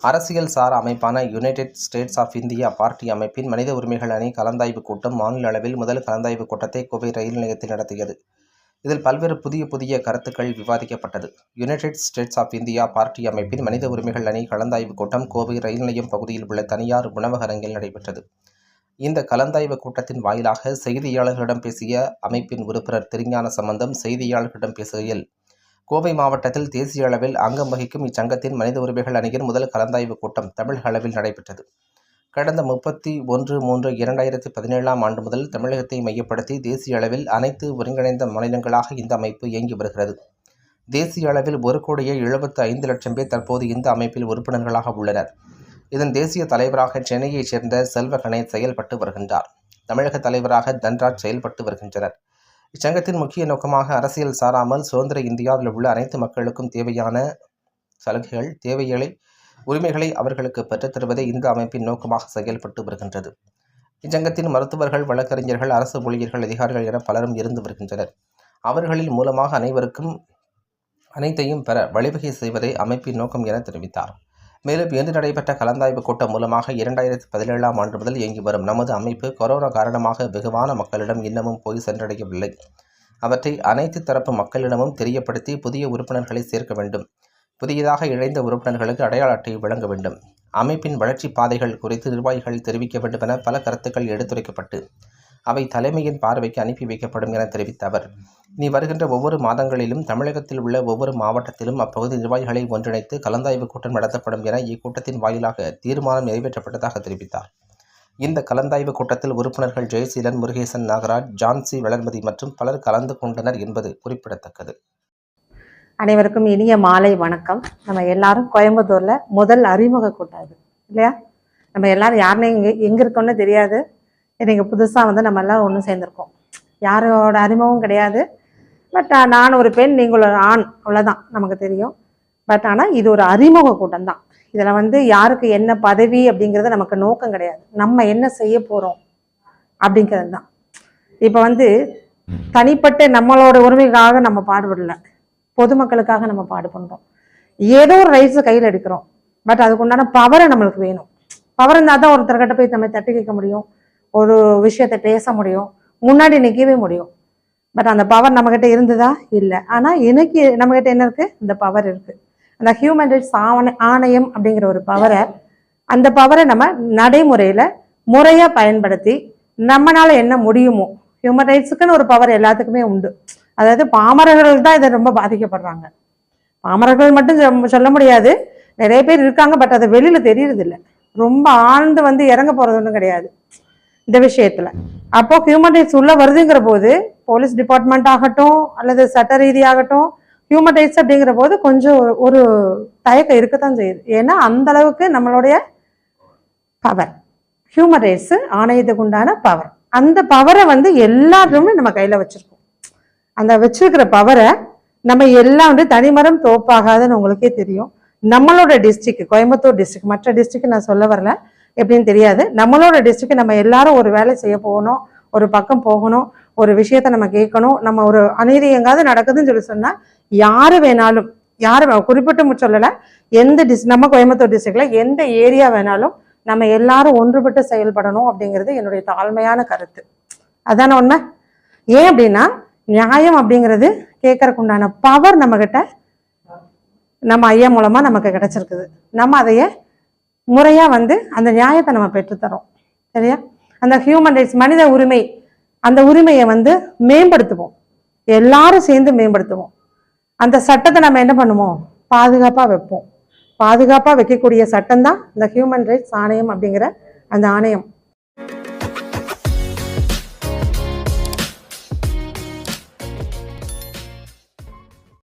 அரசியல் சார் அமைப்பான united states of India party அமைப்பின் மனித உரிமைகள் அணி கலந்தாய்வு கூட்டம் மாநில அளவில் முதல் கலந்தாய்வு கூட்டத்தை கோவை ரயில் நிலையத்தில் நடத்தியது. இதில் பல்வேறு புதிய புதிய கருத்துக்கள் விவாதிக்கப்பட்டது. United states of India party அமைப்பின் மனித உரிமைகள் அணி கலந்தாய்வு கூட்டம் கோவை ரயில் நிலையம் பகுதியில் உள்ள தனியார் உணவகரங்கில் நடைபெற்றது. இந்த கலந்தாய்வு கூட்டத்தின் வாயிலாக செய்தியாளர்களிடம் பேசிய அமைப்பின் உறுப்பினர் திருஞான சம்பந்தம் செய்தியாளர்களிடம் பேசுகையில் கோவை மாவட்டத்தில் தேசிய அளவில் அங்கம் வகிக்கும் இச்சங்கத்தின் மனித உரிமைகள் அணியின் முதல் கலந்தாய்வு கூட்டம் தமிழக அளவில் நடைபெற்றது. கடந்த முப்பத்தி ஒன்று மூன்று இரண்டாயிரத்தி பதினேழாம் ஆண்டு முதல் தமிழகத்தை மையப்படுத்தி தேசிய அளவில் அனைத்து ஒருங்கிணைந்த மாநிலங்களாக இந்த அமைப்பு இயங்கி வருகிறது. தேசிய அளவில் ஒரு கோடியே எழுபத்து ஐந்து லட்சம் பேர் தற்போது இந்த அமைப்பில் உறுப்பினர்களாக உள்ளனர். இதன் தேசிய தலைவராக சென்னையைச் சேர்ந்த செல்வ கணேஷ் செயல்பட்டு வருகின்றார். தமிழக தலைவராக தன்ராஜ் செயல்பட்டு வருகின்றனர். இச்சங்கத்தின் முக்கிய நோக்கமாக அரசியல் சாராமல் சுதந்திர இந்தியாவில் உள்ள அனைத்து மக்களுக்கும் தேவையான சலுகைகள் தேவைகளை உரிமைகளை அவர்களுக்கு பெற்றுத்தருவதே இந்த அமைப்பின் நோக்கமாக செயல்பட்டு வருகின்றது. இச்சங்கத்தின் மருத்துவர்கள் வழக்கறிஞர்கள் அரசு ஊழியர்கள் அதிகாரிகள் என பலரும் இருந்து வருகின்றனர். அவர்களின் மூலமாக அனைவருக்கும் அனைத்தையும் பெற வழிவகை செய்வதே அமைப்பின் நோக்கம் என தெரிவித்தார். மேலும் இன்று நடைபெற்ற கலந்தாய்வு கூட்டம் மூலமாக இரண்டாயிரத்தி பதினேழாம் ஆண்டு முதல் இயங்கி வரும் நமது அமைப்பு கொரோனா காரணமாக வெகுவான மக்களிடம் இன்னமும் போய் சென்றடையவில்லை. அவற்றை அனைத்து தரப்பு மக்களிடமும் தெரியப்படுத்தி புதிய உறுப்பினர்களை சேர்க்க வேண்டும். புதியதாக இழைந்த உறுப்பினர்களுக்கு அடையாள அட்டை வழங்க வேண்டும். அமைப்பின் வளர்ச்சி பாதைகள் குறித்து நிர்வாகிகள் தெரிவிக்க வேண்டும் என பல கருத்துக்கள் எடுத்துரைக்கப்பட்டு அவை தலைமையின் பார்வைக்கு அனுப்பி வைக்கப்படும் என தெரிவித்த அவர். இனி வருகின்ற ஒவ்வொரு மாதங்களிலும் தமிழகத்தில் உள்ள ஒவ்வொரு மாவட்டத்திலும் அப்பகுதி நிர்வாகிகளை ஒன்றிணைத்து கலந்தாய்வு கூட்டம் நடத்தப்படும் என இக்கூட்டத்தின் வாயிலாக தீர்மானம் நிறைவேற்றப்பட்டதாக தெரிவித்தார். இந்த கலந்தாய்வு கூட்டத்தில் உறுப்பினர்கள் ஜெயசீலன் முருகேசன் நாகராஜ் ஜான்சி வளர்மதி மற்றும் பலர் கலந்து கொண்டனர் என்பது குறிப்பிடத்தக்கது. அனைவருக்கும் இனிய மாலை வணக்கம். நம்ம எல்லாரும் கோயம்புத்தூர்ல முதல் அறிமுக கூட்டம் இது இல்லையா? நம்ம எல்லாரும் யாருன்னு எங்க எங்க இருக்கோம்னு தெரியாது. இன்னைக்கு புதுசா வந்து நம்ம எல்லாரும் ஒன்று சேர்ந்திருக்கோம். யாரோட அறிமுகம் கிடையாது. பட் நான் ஒரு பெண் நீங்கள் ஒரு ஆண். அவ்வளோதான் நமக்கு தெரியும். பட் ஆனால் இது ஒரு அறிமுக கூட்டம் தான். இதில் வந்து யாருக்கு என்ன பதவி அப்படிங்கிறது நமக்கு நோக்கம் கிடையாது. நம்ம என்ன செய்ய போகிறோம் அப்படிங்கிறது தான். இப்போ வந்து தனிப்பட்ட நம்மளோட உரிமைக்காக நம்ம பாடுபடல. பொதுமக்களுக்காக நம்ம பாடுபடுறோம் ஏதோ ஒரு ரைட்ஸை கையில் எடுக்கிறோம். பட் அதுக்கு உண்டான பவரை நம்மளுக்கு வேணும். பவர் இருந்தால் தான் ஒருத்தர்கிட்ட போய் நம்ம தட்டி கேட்க முடியும். ஒரு விஷயத்தை பேச முடியும். முன்னாடி நிற்கவே முடியும். பட் அந்த பவர் நம்மக்கிட்ட இருந்ததா? இல்லை. ஆனால் எனக்கு நம்மக்கிட்ட என்ன இருக்கு? இந்த பவர் இருக்கு. அந்த ஹியூமன் ரைட்ஸ் ஆவண ஆணையம் அப்படிங்கிற ஒரு பவரை அந்த பவரை நம்ம நடைமுறையில் முறையாக பயன்படுத்தி நம்மளால என்ன முடியுமோ ஹியூமன் ரைட்ஸுக்குன்னு ஒரு பவர் எல்லாத்துக்குமே உண்டு. அதாவது பாமரர்கள் தான் இதை ரொம்ப பாதிக்கப்படுறாங்க. பாமரர்கள் மட்டும் சொல்ல- முடியாது. நிறைய பேர் இருக்காங்க பட் அது வெளியில தெரியறது ரொம்ப ஆழ்ந்து வந்து இறங்க போறது ஒன்றும் கிடையாது. இந்த விஷயத்துல. அப்போ ஹியூமன் ரைட்ஸ் உள்ள வருதுங்கிற போது போலீஸ் டிபார்ட்மெண்ட் ஆகட்டும் அல்லது சட்ட ரீதியாகட்டும் ஹியூமன் ரைட்ஸ் அப்படிங்கிற போது கொஞ்சம் ஒரு- தயக்கம் இருக்கத்தான் செய்யுது. ஏன்னா அந்த அளவுக்கு நம்மளுடைய பவர் ஹியூமன் ரைட்ஸ் ஆணையத்துக்கு உண்டான பவர் அந்த பவரை வந்து எல்லாருமே நம்ம கையில வச்சிருக்கோம். அந்த வச்சிருக்கிற பவரை நம்ம எல்லாம் வந்து தனிமரம் தோப்பாகாதுன்னு உங்களுக்கே தெரியும். நம்மளோட டிஸ்ட்ரிக்ட் கோயம்புத்தூர் டிஸ்ட்ரிக்ட் மற்ற டிஸ்ட்ரிக்ட் நான் சொல்ல வரல. எப்படின்னு தெரியாது. நம்மளோட டிஸ்ட்ரிக்ட் நம்ம எல்லாரும் ஒரு வேலை செய்ய போகணும் ஒரு பக்கம் போகணும் ஒரு விஷயத்த நம்ம கேட்கணும் நம்ம ஒரு அநீதி எங்காவது நடக்குதுன்னு சொல்லி சொன்னா யாரு வேணாலும் யாரு குறிப்பிட்டு சொல்லலை சொல்லல எந்த டிஸ் நம்ம கோயம்புத்தூர் டிஸ்ட்ரிக்ட்ல எந்த ஏரியா வேணாலும் நம்ம எல்லாரும் ஒன்றுபட்டு செயல்படணும் அப்படிங்கிறது என்னுடைய தாழ்மையான கருத்து. அதான உண்மை? ஏன் அப்படின்னா நியாயம் அப்படிங்கிறது கேட்கறக்கு உண்டான பவர் நம்ம கிட்ட நம்ம ஐயா மூலமா நமக்கு கிடைச்சிருக்குது. நம்ம அதையே முறையா வந்து அந்த நியாயத்தை நம்ம பெற்றுத்தரோம். சரியா? அந்த ஹியூமன் ரைட்ஸ் மனித உரிமை அந்த உரிமையை வந்து மேம்படுத்துவோம். எல்லாரும் சேர்ந்து மேம்படுத்துவோம். அந்த சட்டத்தை நம்ம என்ன பண்ணுவோம் பாதுகாப்பா வைப்போம். பாதுகாப்பா வைக்கக்கூடிய சட்டம் தான் இந்த ஹியூமன் ரைட்ஸ் ஆணையம் அப்படிங்கிற அந்த ஆணையம்.